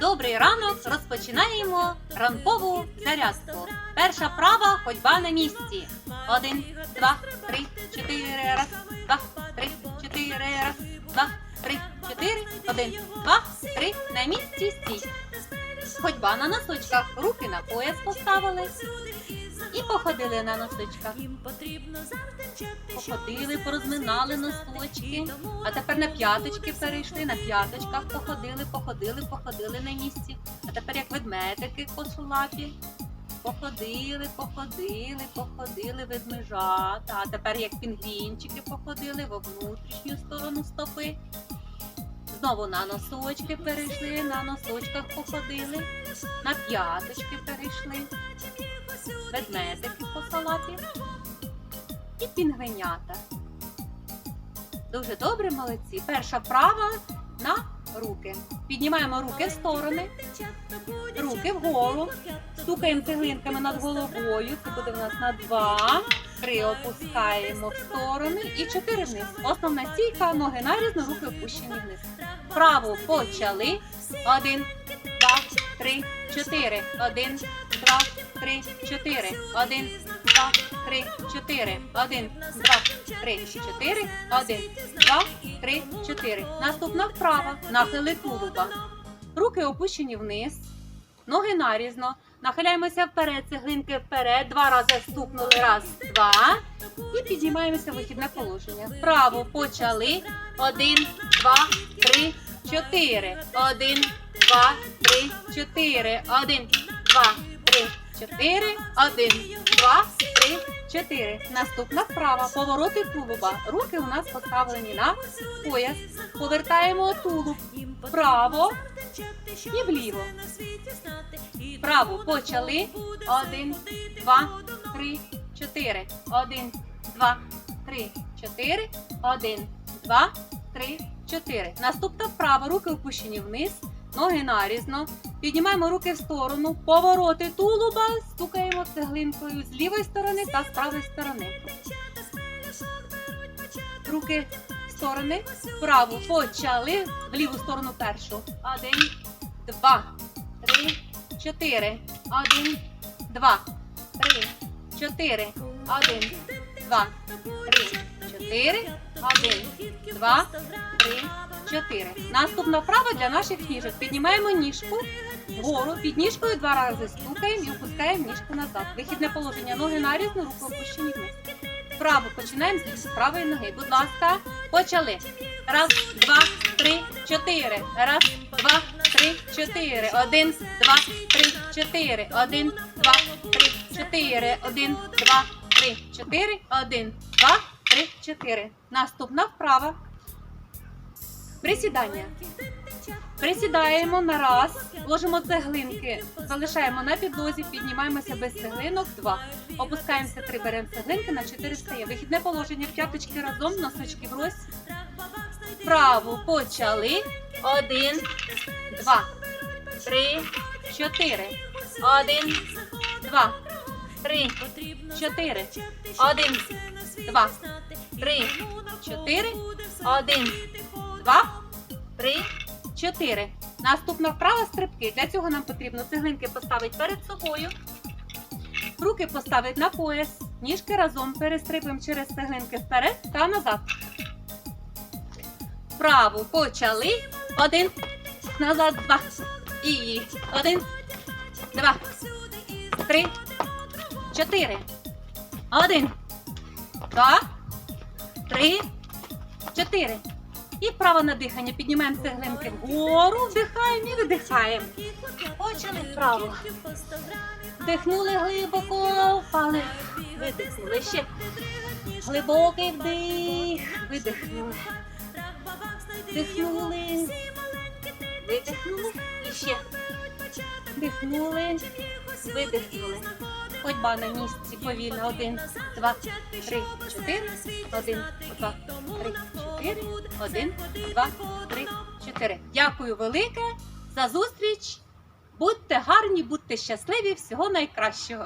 Добрий ранок. Розпочинаємо ранкову зарядку. Перша права ходьба на місці. Один, два, три, чотири. Раз, два, три, чотири. Раз, два, три, чотири. Один, два, три. На місці стій. Ходьба на носочках. Руки на пояс поставили. І походили на носочках. Походили, порозминали носочки. А тепер на п'яточки перейшли, на п'яточках походили, походили, походили на місці. А тепер як ведмедики косулапі. Походили, походили, походили ведмежата. А тепер як пінгвінчики походили во внутрішню сторону стопи. Знову на носочки перейшли, на носочках походили, на п'яточки перейшли, ведмедики косолапі і пінгвинята. Дуже добре, молодці. Перша права на руки. Піднімаємо руки в сторони, руки вгору. Стукаємо цеглинками над головою. Це буде в нас на два. Три опускаємо в сторони і чотири вниз. Основна стійка, ноги нарізно, руки опущені вниз. Вправо почали. Один, два, три, чотири. Один, два, три, чотири. Один, два, три, чотири. Один, два, три, чотири. Один, два, три, чотири. Наступна вправа. Нахили тулуба. Руки опущені вниз. Ноги нарізно. Нахиляємося вперед, цеглинки вперед. Два рази стукнули. Раз, два. І підіймаємося в вихідне положення. Вправо почали. Один, два, три, чотири. Один, два, три, чотири. Один, два, чотири. Один, два, три, чотири. Наступна вправа. Повороти тулуба. Руки у нас поставлені на пояс. Повертаємо тулуб вправо і вліво. Вправо почали. Один, два, три, чотири. Один, два, три, чотири. Один, два, три, чотири. Наступна вправа. Руки опущені вниз. Ноги нарізно. Піднімаємо руки в сторону. Повороти тулуба. Стукаємо цеглинкою з лівої сторони та з правої сторони. Руки в сторони. Вправо почали. В ліву сторону першу. Один, два, три, чотири. Один, два, три, чотири. Один, два, три, чотири. Один, два, три, чотири. Наступна вправа для наших ніжок. Піднімаємо ніжку вгору, під ніжкою два рази стукаємо і опускаємо ніжку назад. Вихідне положення. Ноги нарізно, руки опущені вниз. Вправо починаємо з правої ноги. Будь ласка, почали. Раз, два, три, чотири. Раз, два, три, чотири. Один, два, три, чотири. Один, два, три, чотири. Один, два, три, чотири. Один, два, три, чотири. Наступна вправа. Присідання. Присідаємо на раз, ложимо цеглинки, залишаємо на підлозі, піднімаємося без цеглинок. Два. Опускаємося три, беремо цеглинки, на чотири стає. Вихідне положення, п'яточки разом, носочки врозь. Вправо почали. Один, два, три, чотири. Один, два, три, чотири. Один, два, три, чотири. Один, два, три, чотири. Наступна вправа стрибки. Для цього нам потрібно цеглинки поставити перед собою. Руки поставити на пояс. Ніжки разом перестрибуємо через цеглинки вперед та назад. Вправо почали. Один. Назад. Два. І один. Два. Три. Чотири. Один. Два. Три. Чотири. І вправо на дихання. Піднімаємо цеглинки вгору, вдихаємо і видихаємо. Почали вправо. Вдихнули глибоко, впали. Видихнули ще. Глибокий вдих. Видихнули. Вдихнули. Видихнули. І ще. Вдихнули. Видихнули. Ходьба на місці повільно. Один, два, три, чотири. Один, два, три, чотири. Один, два, три, чотири. Дякую велике за зустріч. Будьте гарні, будьте щасливі, всього найкращого.